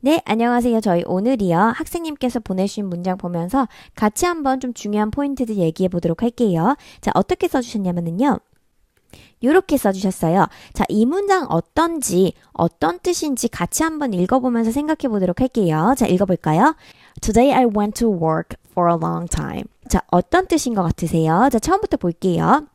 네, 안녕하세요. 저희 오늘이요. 학생님께서 보내주신 문장 보면서 같이 한번 좀 중요한 포인트들 얘기해 보도록 할게요. 자, 어떻게 써주셨냐면요. 이렇게 써주셨어요. 자, 이 문장 어떤지, 어떤 뜻인지 같이 한번 읽어보면서 생각해 보도록 할게요. 자, 읽어볼까요? Today I went to work for a long time. 자, 어떤 뜻인 것 같으세요? 자, 처음부터 볼게요.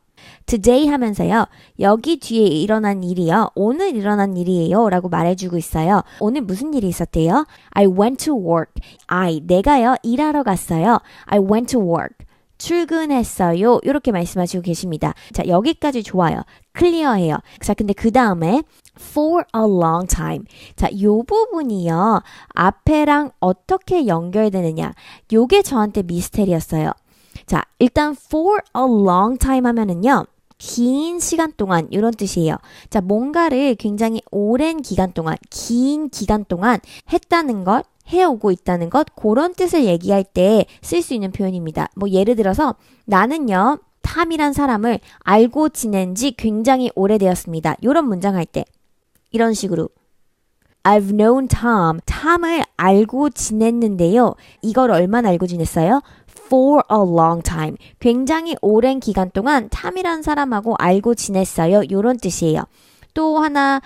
Today 하면서요. 여기 뒤에 일어난 일이요. 오늘 일어난 일이에요. 라고 말해주고 있어요. 오늘 무슨 일이 있었대요? I went to work. I, 내가요. 일하러 갔어요. I went to work. 출근했어요. 이렇게 말씀하시고 계십니다. 자, 여기까지 좋아요. 클리어해요. 자, 근데 그 다음에 for a long time. 자, 요 부분이요. 앞에랑 어떻게 연결되느냐. 요게 저한테 미스테리였어요. 자, 일단 for a long time 하면은요. 긴 시간 동안 이런 뜻이에요. 자, 뭔가를 굉장히 오랜 기간 동안, 긴 기간 동안 했다는 것, 해오고 있다는 것, 그런 뜻을 얘기할 때 쓸 수 있는 표현입니다. 뭐 예를 들어서 나는요, 탐이란 사람을 알고 지낸 지 굉장히 오래되었습니다. 이런 문장 할 때. 이런 식으로. I've known Tom. 탐을 알고 지냈는데요. 이걸 얼마나 알고 지냈어요? For a long time. 굉장히 오랜 기간 동안 탐이란 사람하고 알고 지냈어요. 이런 뜻이에요. 또 하나,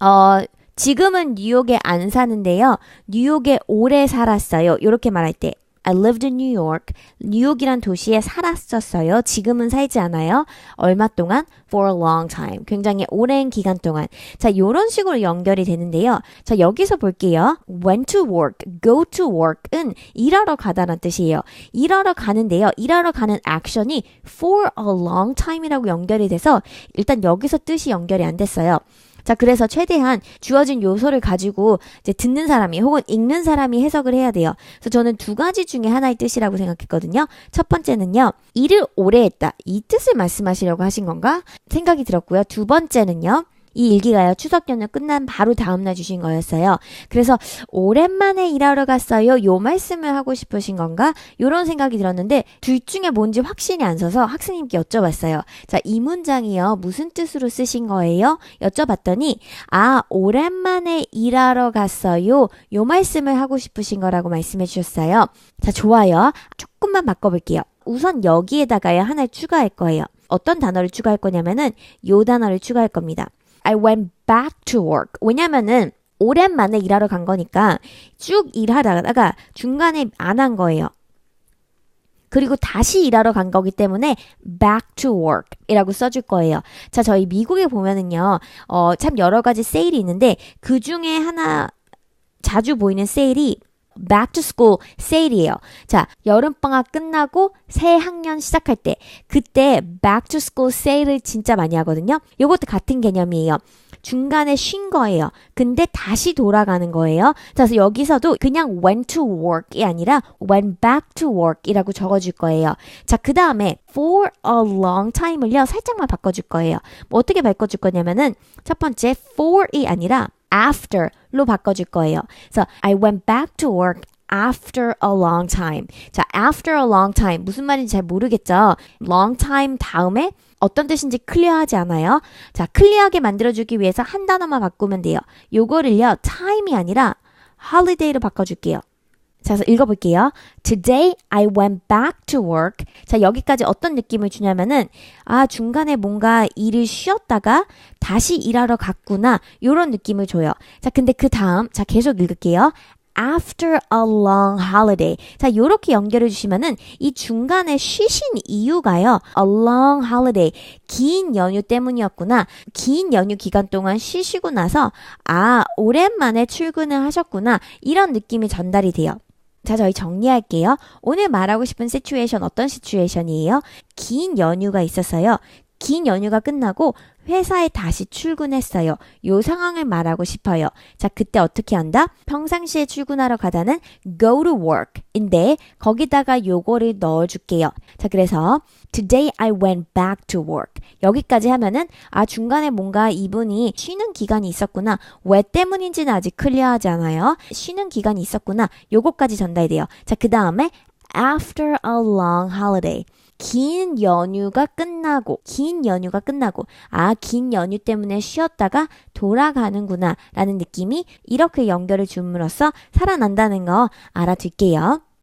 어, 지금은 뉴욕에 안 사는데요. 뉴욕에 오래 살았어요. 이렇게 말할 때 I lived in New York. 뉴욕이란 도시에 살았었어요. 지금은 살지 않아요. 얼마 동안? For a long time. 굉장히 오랜 기간 동안. 자, 요런 식으로 연결이 되는데요. 자, 여기서 볼게요. went to work, go to work은 일하러 가다란 뜻이에요. 일하러 가는데요. 일하러 가는 액션이 for a long time이라고 연결이 돼서 일단 여기서 뜻이 연결이 안 됐어요. 자, 그래서 최대한 주어진 요소를 가지고 이제 듣는 사람이 혹은 읽는 사람이 해석을 해야 돼요. 그래서 저는 두 가지 중에 하나의 뜻이라고 생각했거든요. 첫 번째는요, 일을 오래 했다. 이 뜻을 말씀하시려고 하신 건가? 생각이 들었고요. 두 번째는요, 이 일기가요, 추석 연휴 끝난 바로 다음날 주신 거였어요. 그래서, 오랜만에 일하러 갔어요. 요 말씀을 하고 싶으신 건가? 요런 생각이 들었는데, 둘 중에 뭔지 확신이 안 서서 학생님께 여쭤봤어요. 자, 이 문장이요, 무슨 뜻으로 쓰신 거예요? 여쭤봤더니, 아, 오랜만에 일하러 갔어요. 요 말씀을 하고 싶으신 거라고 말씀해 주셨어요. 자, 좋아요. 조금만 바꿔볼게요. 우선 여기에다가요, 하나를 추가할 거예요. 어떤 단어를 추가할 거냐면은, 요 단어를 추가할 겁니다. I went back to work. 왜냐면은 오랜만에 일하러 간 거니까 쭉 일하다가 중간에 안 한 거예요. 그리고 다시 일하러 간 거기 때문에 back to work 이라고 써줄 거예요. 자, 저희 미국에 보면은요, 어, 참 여러 가지 세일이 있는데 그 중에 하나 자주 보이는 세일이 back to school 세일이에요. 자, 여름방학 끝나고 새 학년 시작할 때, 그때 back to school 세일을 진짜 많이 하거든요. 요것도 같은 개념이에요. 중간에 쉰 거예요. 근데 다시 돌아가는 거예요. 그래서 여기서도 그냥 went to work이 아니라 went back to work이라고 적어줄 거예요. 자, 그 다음에 for a long time을요, 살짝만 바꿔줄 거예요. 뭐 어떻게 바꿔줄 거냐면은, 첫 번째, for이 아니라 after 로 바꿔줄 거예요. 그래서 I went back to work after a long time. 자, after a long time 무슨 말인지 잘 모르겠죠? long time 다음에 어떤 뜻인지 클리어하지 않아요? 자, 클리어하게 만들어주기 위해서 한 단어만 바꾸면 돼요. 요거를요, time이 아니라 holiday로 바꿔줄게요. 자, 그래서 읽어볼게요. Today I went back to work. 자, 여기까지 어떤 느낌을 주냐면은, 아, 중간에 뭔가 일을 쉬었다가 다시 일하러 갔구나. 요런 느낌을 줘요. 자, 근데 그 다음, 자, 계속 읽을게요. after a long holiday. 자, 요렇게 연결해 주시면은 이 중간에 쉬신 이유가요. a long holiday. 긴 연휴 때문이었구나. 긴 연휴 기간 동안 쉬시고 나서 아, 오랜만에 출근을 하셨구나. 이런 느낌이 전달이 돼요. 자, 저희 정리할게요. 오늘 말하고 싶은 시츄에이션 어떤 시츄에이션이에요? 긴 연휴가 있었어요. 긴 연휴가 끝나고 회사에 다시 출근했어요. 요 상황을 말하고 싶어요. 자, 그때 어떻게 한다? 평상시에 출근하러 가다는 go to work인데 거기다가 요거를 넣어 줄게요. 자, 그래서 today I went back to work. 여기까지 하면은 아 중간에 뭔가 이분이 쉬는 기간이 있었구나. 왜 때문인지는 아직 클리어하지 않아요. 쉬는 기간이 있었구나. 요거까지 전달돼요. 자, 그 다음에 after a long holiday. 긴 연휴가 끝나고, 긴 연휴가 끝나고, 아, 긴 연휴 때문에 쉬었다가 돌아가는구나, 라는 느낌이 이렇게 연결을 줌으로써 살아난다는 거 알아둘게요.